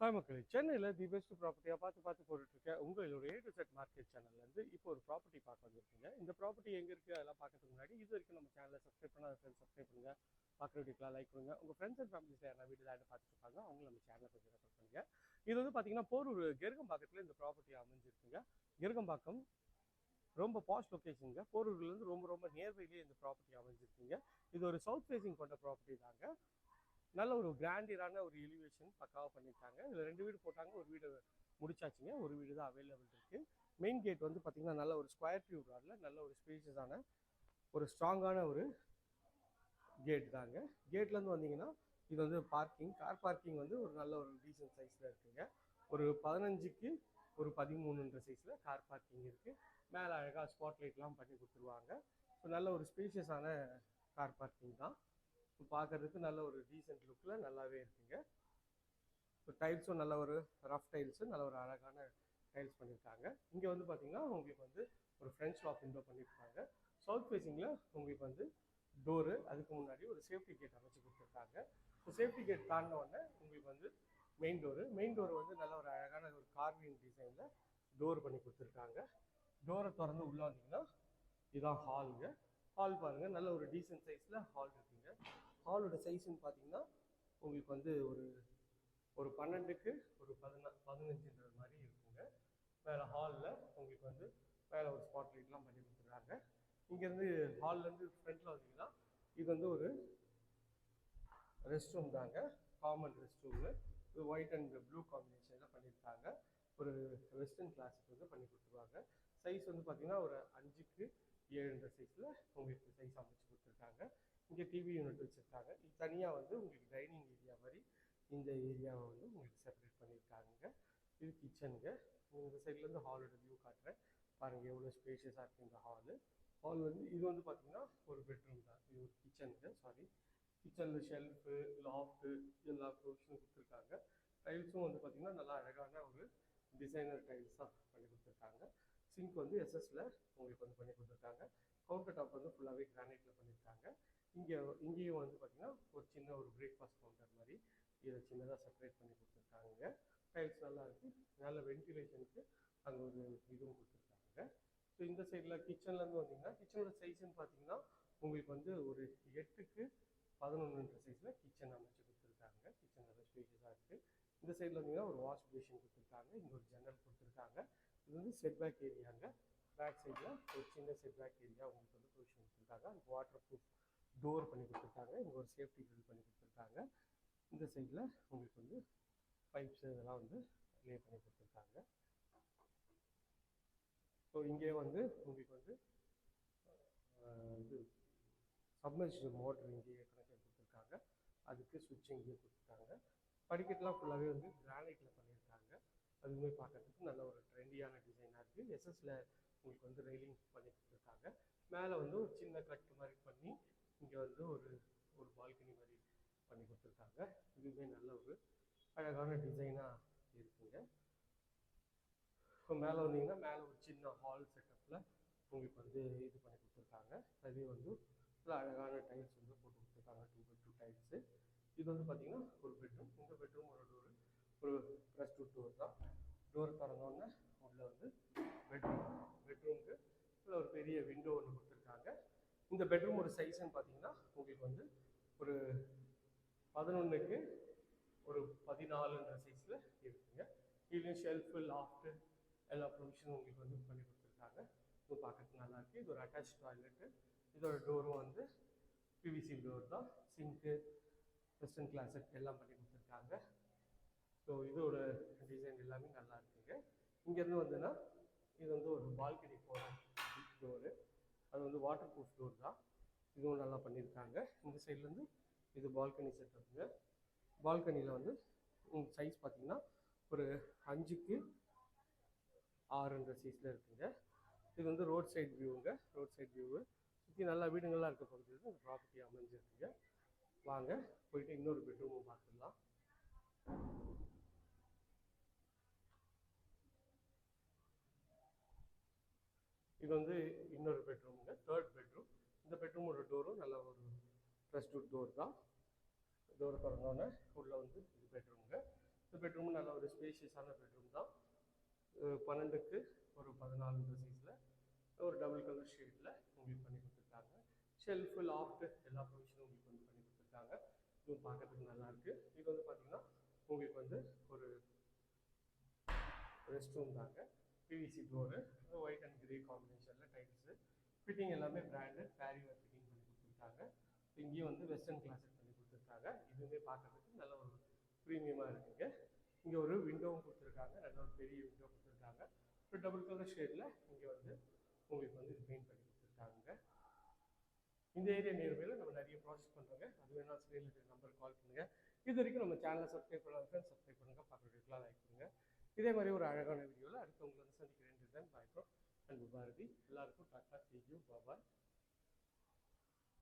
Hi மக்களே சென்னையில் the best ப்ராப்பர்ட்டியாக பார்த்து பார்த்து போட்டுட்ருக்கேன். இருக்க உங்களோட ஏ டு செட் மார்க்கெட் சேனல்லேருந்து இப்போ ஒரு ப்ராப்பர்ட்டி பார்க்க வந்திருக்கீங்க. இந்த ப்ராப்பர்ட்டி எங்கே இருக்குது அதெல்லாம் பார்க்கறதுக்கு முன்னாடி இது வரைக்கும் நம்ம சேனலை சப்ஸ்கிரைப் பண்ணாத ஃப்ரெண்ட்ஸ் சப்ஸ்கிரைப் பண்ணுங்கள் பார்க்குற வீட்டுக்குலாம் லைக் பண்ணுங்க. உங்கள் ஃப்ரெண்ட்ஸ் அண்ட் ஃபேமிலிஸில் யாரா வீட்டில் ஆட் பார்த்துட்டு இருப்பாங்க அவங்க நம்ம சேனலை கொஞ்சம் ரெஃபர் பண்ணுங்கள் இது வந்து பார்த்தீங்கன்னா போரூர் கெருகம்பாக்கத்தில் இந்த ப்ராப்பர்ட்டி அமைஞ்சிருக்குங்க. கெருகம்பாக்கம் ரொம்ப பாஸ்ட் லொக்கேஷனுங்க போரூர்லேருந்து ரொம்ப ரொம்ப நியர்பைலேயே இந்த ப்ராப்பர்ட்டி அமைஞ்சிருக்குங்க. இது ஒரு சவுத் ஃபேஸிங் கொண்ட ப்ராப்பர்ட்டி தாங்க. நல்ல ஒரு கிராண்டியரான ஒரு எலிவேஷன் பக்காவாக பண்ணியிருக்காங்க இதில் ரெண்டு வீடு போட்டாங்க ஒரு வீடு முடிச்சாச்சுங்க. ஒரு வீடு தான் அவைலபிள் இருக்குது மெயின் கேட் வந்து பார்த்திங்கன்னா நல்ல ஒரு ஸ்கொயர் டியூப் ராடில் நல்ல ஒரு ஸ்பேஷியஸான ஒரு ஸ்ட்ராங்கான ஒரு கேட் தாங்க. கேட்லேருந்து வந்தீங்கன்னா இது வந்து பார்க்கிங் கார் பார்க்கிங் வந்து ஒரு நல்ல ஒரு டீசன்ட் சைஸில் இருக்குங்க. ஒரு பதினஞ்சுக்கு ஒரு பதிமூணுன்ற சைஸில் கார் பார்க்கிங் இருக்குது மேலே அழகாக ஸ்பாட் லைட்லாம் பண்ணி கொடுத்துருவாங்க. ஸோ நல்ல ஒரு ஸ்பேஷியஸான கார் பார்க்கிங் தான். பார்க்கறதுக்கு நல்ல ஒரு டீசென்ட் லுக்கில் நல்லாவே இருக்குங்க. இப்போ டைல்ஸும் நல்ல ஒரு ரஃப் டைல்ஸு நல்ல ஒரு அழகான டைல்ஸ் பண்ணியிருக்காங்க இங்கே வந்து பார்த்திங்கன்னா உங்களுக்கு வந்து ஒரு ஃப்ரெஞ்ச் லாக் விண்டோ பண்ணியிருக்காங்க சவுத் ஃபேஸிங்கில் உங்களுக்கு வந்து டோரு அதுக்கு முன்னாடி ஒரு சேஃப்டி கேட் அமைச்சு கொடுத்துருக்காங்க. ஸோ சேஃப்டி கேட் தாண்டின உடனே உங்களுக்கு வந்து மெயின் டோரு மெயின் டோர் வந்து நல்ல ஒரு அழகான ஒரு கார்விங் டிசைனில் டோர் பண்ணி கொடுத்துருக்காங்க. டோரை திறந்து உள்ளே வந்தீங்கன்னா இதுதான் ஹாலுங்க ஹால் பாருங்கள் நல்ல ஒரு டீசென்ட் சைஸில் ஹால் இருக்குங்க ஹாலோட சைஸ்ன்னு பார்த்தீங்கன்னா உங்களுக்கு வந்து ஒரு ஒரு பன்னெண்டுக்கு ஒரு பதினா பதினஞ்சுன்ற மாதிரி இருக்குங்க. மேலே ஹாலில் உங்களுக்கு வந்து மேலே ஒரு ஸ்பாட் லைட்லாம் பண்ணி கொடுத்துருக்காங்க. இங்கேருந்து ஹால்லேருந்து ஃப்ரண்ட்டில் வந்தீங்கன்னா இது வந்து ஒரு ரெஸ்ட் ரூம் தாங்க. காமன் ரெஸ்ட் ரூமு இது ஒயிட் அண்ட் ப்ளூ காம்பினேஷனில் பண்ணியிருக்காங்க. ஒரு வெஸ்டர்ன் கிளாஸுக்கு வந்து பண்ணி கொடுத்துருவாங்க சைஸ் வந்து பார்த்தீங்கன்னா ஒரு அஞ்சுக்கு ஏழுன்ற சைஸில் உங்களுக்கு சைஸ் அமைச்சு கொடுத்துருக்காங்க. இங்கே டிவி யூனிட் வச்சுருக்காங்க. இது தனியாக வந்து உங்களுக்கு டைனிங் ஏரியா மாதிரி இந்த ஏரியாவை வந்து உங்களுக்கு செப்பரேட் பண்ணியிருக்காங்க. இது கிச்சனுங்க இந்த சைட்லேருந்து ஹாலோட வியூ காட்டுறேன். பாருங்கள் எவ்வளோ ஸ்பேஷியஸாக இருக்குது இந்த ஹாலு ஹால் வந்து இது வந்து பார்த்தீங்கன்னா ஒரு பெட்ரூம் தான். இது ஒரு கிச்சனுங்க சாரி கிச்சனில் ஷெல்ஃபு லாஃப்ட்டு எல்லா ப்ரொவிஷனும் கொடுத்துருக்காங்க. டைல்ஸும் வந்து பார்த்திங்கன்னா நல்லா அழகான ஒரு டிசைனர் டைல்ஸ் தான் பண்ணி கொடுத்துருக்காங்க. சிங்க் வந்து எஸ்எஸ்ல உங்களுக்கு வந்து பண்ணி கொடுத்துருக்காங்க. கவுண்டர் டாப் வந்து ஃபுல்லாகவே கிரானைட்டில் பண்ணியிருக்காங்க இங்கே இங்கேயும் வந்து பார்த்திங்கன்னா ஒரு சின்ன ஒரு பிரேக்ஃபாஸ்ட் கவுண்டர் மாதிரி இதை சின்னதாக செப்பரேட் பண்ணி கொடுத்துருக்காங்க. டைல்ஸ் நல்லா இருக்குது நல்ல வென்டிலேஷனுக்கு அங்கே ஒரு இதுவும் கொடுத்துருக்காங்க. ஸோ இந்த சைடில் கிச்சன்லேருந்து வந்தீங்கன்னா கிச்சனோட சைஸ்ன்னு பார்த்தீங்கன்னா உங்களுக்கு வந்து ஒரு எட்டுக்கு பதினொன்றுன்ற சைஸில் கிச்சன் அமைச்சு கொடுத்துருக்காங்க. கிச்சன் நல்ல ஸ்பேஷியஸாக இருக்குது இந்த சைடில் வந்தீங்கன்னா ஒரு வாஷ் பேஷின் கொடுத்துருக்காங்க. இங்கே ஒரு ஜன்னல் கொடுத்துருக்காங்க. இது வந்து செட் ஏரியாங்க பேக் சைடில் ஒரு சின்ன செட்பேக் ஏரியா உங்களுக்கு வந்து ப்ரொவிஷன் கொடுத்துருக்காங்க. வாட்டர் ப்ரூஃப் டோர் பண்ணி கொடுத்துருக்காங்க. இங்கே ஒரு சேஃப்டி கிரில் பண்ணி கொடுத்துருக்காங்க. இந்த சைடில் உங்களுக்கு வந்து பைப்ஸ் இதெல்லாம் வந்து லே பண்ணி கொடுத்துருக்காங்க. ஸோ இங்கே வந்து உங்களுக்கு வந்து இது சப்மர்ஜ் மோட்டர் இங்கேயே கனெக்ஷன் கொடுத்துருக்காங்க. அதுக்கு சுவிட்ச் இங்கேயே கொடுத்துருக்காங்க. படிக்கட்டுலாம் ஃபுல்லாகவே வந்து கிரானைட்டில் பண்ணி அதுவுமே பார்க்கறதுக்கு நல்ல ஒரு ட்ரெண்டியான டிசைனாக இருக்குது எஸ்எஸ்ல உங்களுக்கு வந்து ரெயிலிங் பண்ணி கொடுத்துருக்காங்க. மேலே வந்து ஒரு சின்ன கட்டு மாதிரி பண்ணி இங்கே வந்து ஒரு ஒரு பால்கனி மாதிரி பண்ணி கொடுத்துருக்காங்க. இதுவுமே நல்ல ஒரு அழகான டிசைனாக இருக்குங்க. இப்போ மேலே வந்தீங்கன்னா மேலே ஒரு சின்ன ஹால் செட்டப்பில் உங்களுக்கு வந்து இது பண்ணி கொடுத்துருக்காங்க. அதே வந்து நல்ல அழகான டைல்ஸ் வந்து போட்டு கொடுத்துருக்காங்க. டூ பை டூ டைல்ஸு இது வந்து பார்த்தீங்கன்னா ஒரு பெட்ரூம் இந்த பெட்ரூம் ஒரு டோர் ஒரு ப்ளஸ் டூ டோர் தான். டோர் திறந்தோடனே உள்ள வந்து பெட்ரூம் பெட்ரூமுக்கு உள்ள ஒரு பெரிய விண்டோ ஒன்று கொடுத்துருக்காங்க. இந்த பெட்ரூம் ஒரு சைஸ்ன்னு பார்த்தீங்கன்னா உங்களுக்கு வந்து ஒரு பதினொன்றுக்கு ஒரு பதினாலுன்ற சைஸில் இருக்குங்க. இதுலேயும் ஷெல்ஃபு லாஃப்ட்டு எல்லா ப்ரொவிஷனும் உங்களுக்கு வந்து பண்ணி கொடுத்துருக்காங்க. இது பார்க்கறதுக்கு நல்லாயிருக்கு இது ஒரு அட்டாச் டாய்லெட்டு இதோட டோரும் வந்து பிவிசி டோர் தான். சிங்க்கு வெஸ்டர்ன் கிளாஸட் எல்லாம் பண்ணி கொடுத்துருக்காங்க. ஸோ இதோட டிசைன் எல்லாமே நல்லா இருக்குங்க. இங்கேருந்து வந்துன்னா இது வந்து ஒரு பால்கனி போகிற டோரு அது வந்து வாட்டர் ப்ரூஃப் டோர் தான். இதுவும் நல்லா பண்ணியிருக்காங்க. இந்த சைட்லேருந்து இது பால்கனி செட்டப்புங்க பால்கனியில் வந்து சைஸ் பார்த்தீங்கன்னா ஒரு அஞ்சுக்கு ஆறுன்ற சைஸில் இருக்குங்க. இது வந்து ரோட் சைட் வியூங்க ரோட் சைடு வியூவு சுற்றி நல்லா வீடுங்கள்லாம் இருக்க பகுதியில் இந்த ப்ராப்பர்ட்டி அமைஞ்சிருக்குங்க. வாங்க போயிட்டு இன்னொரு பெட்ரூமும் பார்த்துடலாம். இது வந்து இன்னொரு பெட்ரூமுங்க. Third bedroom. இந்த பெட்ரூமோட டோரும் நல்ல ஒரு ப்ரெஸ்டூட் டோர் தான். டோர் திறந்தோன்னே உள்ளே வந்து இது பெட்ரூமுங்க. இந்த பெட்ரூம் நல்ல ஒரு ஸ்பேஷியஸான பெட்ரூம் தான். பன்னெண்டுக்கு ஒரு பதினாலுன்ற சைஸில் ஒரு டபுள் கலர் ஷேடில் உங்களுக்கு பண்ணி கொடுத்துருக்காங்க. ஷெல்ஃபு லாஃப்ட் எல்லா ப்ரொவிஷனும் உங்களுக்கு வந்து பண்ணி கொடுத்துருக்காங்க. இதுவும் பார்க்கறதுக்கு நல்லாயிருக்கு இது வந்து பார்த்தீங்கன்னா உங்களுக்கு வந்து ஒரு ரெஸ்ட் ரூம் தாங்க PVC door white and grey combination fitting எல்லாமே பிராண்டட் ஃபேரிவேர் ஃபிட்டிங் பண்ணி கொடுத்துருக்காங்க. இங்கேயும் வந்து வெஸ்டர்ன் கிளாஸிக் பண்ணி கொடுத்துருக்காங்க. இதுவுமே பார்க்கறதுக்கு நல்ல ஒரு ப்ரீமியமாக இருக்குங்க. இங்கே ஒரு விண்டோவும் கொடுத்துருக்காங்க. நல்ல ஒரு பெரிய விண்டோ கொடுத்துருக்காங்க. ஒரு டபுள் கலர் ஷேடில் இங்கே வந்து உங்களுக்கு வந்து இது பெயிண்ட் பண்ணி கொடுத்துருக்காங்க. இந்த ஏரியா நேர்மையில் நம்ம நிறைய ப்ராசஸ் பண்ணுறோங்க அது வேணா ஸ்க்ரீனில் நம்பர் கால் பண்ணுங்கள் இது வரைக்கும் நம்ம சேனலை சப்ஸ்கிரைப் பண்ணாதான் சப்ஸ்கிரைப் பண்ணுங்கள் பார்க்குறதுக்குலாம் லைக் பண்ணுங்கள் இதே மாதிரி ஒரு அழகான வீடியோவில் அடுத்து உங்களை வந்து சந்திக்கிறேன். பாய் ப்ரோ அன்பு பாரதி எல்லாருக்கும் டாட்டா சி யூ பாபாய்